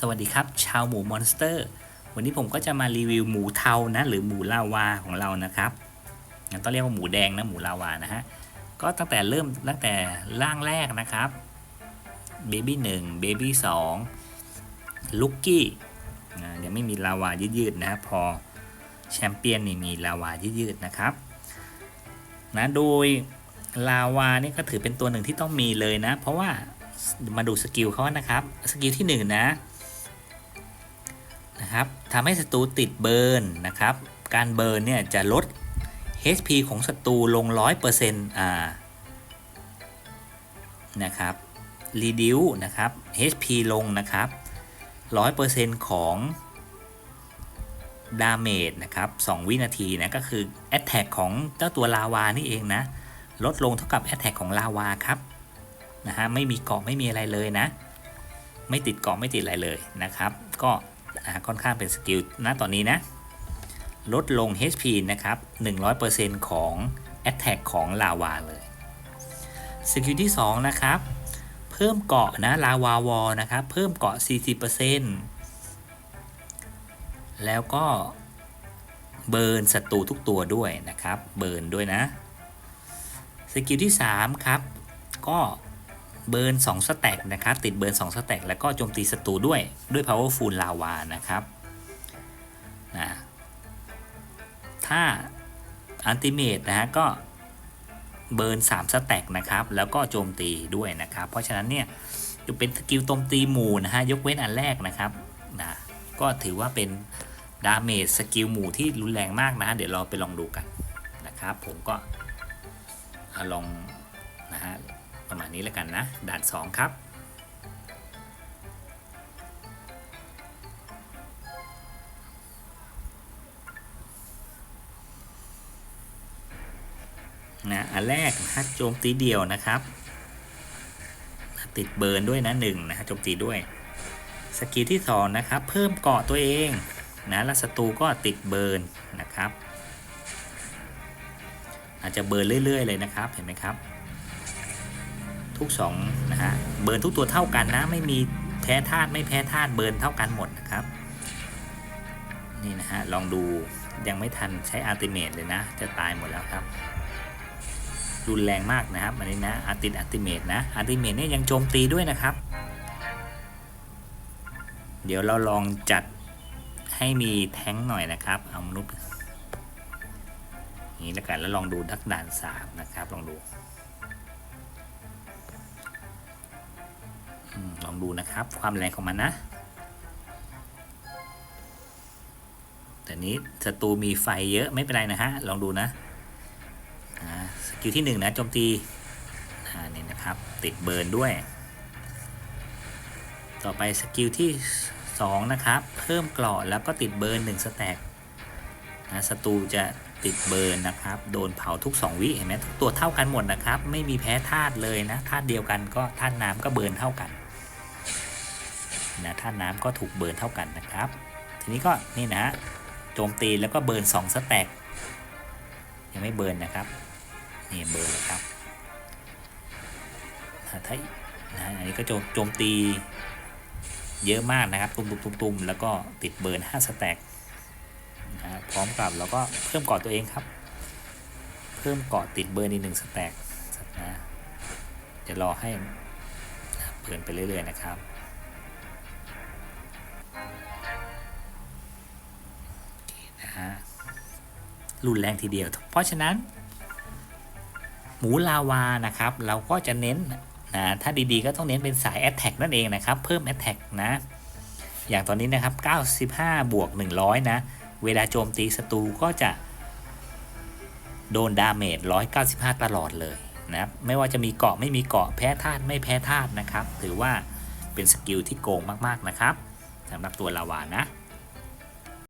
สวัสดีครับชาวหมูมอนสเตอร์ วันนี้ผมก็จะมารีวิวหมูเทานะหรือหมูลาวาของเรานะครับงั้นต้องเรียกว่าหมูแดงนะหมูลาวานะฮะก็ตั้งแต่เริ่มตั้งแต่ร่างแรกนะครับเบบี้หนึ่งเบบี้สองลุกกี้ยังไม่มีลาวายืดๆนะพอแชมเปี้ยนนี่มีลาวายืดๆนะครับนะโดยลาวานี่ก็ถือเป็นตัวหนึ่งที่ต้องมีเลยนะ เพราะว่ามาดูสกิลเขานะครับ สกิลที่1นะ นะครับทำให้ศัตรูติดเบิร์นนะครับ การเบิร์นเนี่ยจะลด HP ของศัตรูลง 100%อ่านะครับ reduce นะครับ HP ลงนะครับ 100%ของดาเมจนะครับ2วินาทีนะก็คือ Attack ของเจ้าตัวลาวานี่เองนะ ลดลงเท่ากับ Attack ของลาวาครับนะฮะไม่มีเกาะไม่มีอะไรเลยนะ ไม่ติดเกาะไม่ติดอะไรเลยนะครับ ก็ ค่อนข้างเป็นสกิลนะตอนนี้นะลดลง HP นะครับ 100%ของ Attack ของลาวาเลยสกิลที่ 2 นะครับ เพิ่มเกาะนะลาวาวอนะครับ เพิ่มเกาะ 40%แล้วก็เบิร์นศัตรูทุกตัวด้วยนะครับ เบิร์นด้วยนะสกิลที่ 3 ครับ ก็ เบิร์น2สแต็กนะครับติดเบิร์น2สแต็กแล้วก็โจมตีศัตรูด้วยด้วย powerful lava นะครับนะถ้าอันติเมตนะฮะก็เบิร์น3สแต็กนะครับแล้วก็โจมตีด้วยนะครับ เพราะฉะนั้นเนี่ยจะเป็นสกิลโจมตีหมู่นะฮะยกเว้นอันแรกนะครับนะก็ถือว่าเป็นดาเมจสกิลหมู่ที่รุนแรงมากนะ เดี๋ยวเราไปลองดูกันนะครับ ผมก็ลองนะฮะ ประมาณนี้แล้วกันนะ ด่าน 2 ครับ นะอันแรกนะโจมตีเดียวนะครับ ติดเบิร์นด้วยนะหนึ่งนะโจมตีด้วย สกิลที่สองนะครับ เพิ่มเกาะตัวเองนะแล้วศัตรูก็ติดเบิร์นนะครับ อาจจะเบิร์นเรื่อย ๆ เลยนะครับ เห็นไหมครับ ทุก2นะฮะเบิร์นทุกตัวเท่ากันนะ ไม่มีแพ้ธาตุไม่แพ้ธาตุเบิร์นเท่ากันหมดนะครับ นี่นะฮะลองดูยังไม่ทันใช้อัลติเมทเลยนะ จะตายหมดแล้วครับรุนแรงมากนะครับอันนี้นะอาร์ติดอัลติเมทนะอัลติเมทเนี่ยยังโจมตีด้วยนะครับ เดี๋ยวเราลองจัดให้มีแท้งหน่อยนะครับ เอามนุษย์นี้แล้วกันแล้วลองดูดักด่านสามนะครับ ลองดู ลองดูนะครับ ความแรงของมันนะ แต่นี้ศัตรูมีไฟเยอะไม่เป็นไรนะฮะ ลองดูนะสกิลที่1นนะโจมตีนี่นะครับ ติดเบิร์นด้วย ต่อไปสกิลที่ 2 นะครับ เพิ่มเกราะแล้วก็ติดเบิร์น1สแต็กนะศัตรูจะติดเบิร์นนะครับ โดนเผาทุก 2 วิเห็นไหมตัวเท่ากันหมดนะครับ ไม่มีแพ้ธาตุเลยนะธาตุเดียวกันก็ธาตุน้ำก็เบิร์นเท่ากัน นะธาตุน้ำก็ถูกเบิร์นเท่ากันนะครับ ทีนี้ก็นี่นะโจมตีแล้วก็เบิร์น2สแต็กยังไม่เบิร์นนะครับนี่เบิร์นครับถ้านะอันนี้ก็โจมตีเยอะมากนะครับตุ่มๆๆแล้วก็ติดเบิร์น5สแต็กนะพร้อมกับเราก็เพิ่มเกาะตัวเองครับ เพิ่มเกาะติดเบิร์นอีกหนึ่งสแต็กนะจะรอให้เบิร์นไปเรื่อยๆนะครับ รุนแรงทีเดียว เพราะฉะนั้น หมูลาวานะครับ เราก็จะเน้นนะถ้าดีๆก็ต้องเน้นเป็นสาย a t t a c k นั่นเองนะครับ เพิ่ม a t t a c k นะอย่างตอนนี้นะครับ 95 บวก 100 นะ เวลาโจมตีศัตรูก็จะ โดนดาเมจ 195 ตลอดเลยนะครับ ไม่ว่าจะมีเกาะไม่มีเกาะแพ้ธาตุไม่แพ้ธาตุนะครับ ถือว่าเป็นสกิลที่โกงมาก ๆ นะครับสำหรับตัวลาวานะ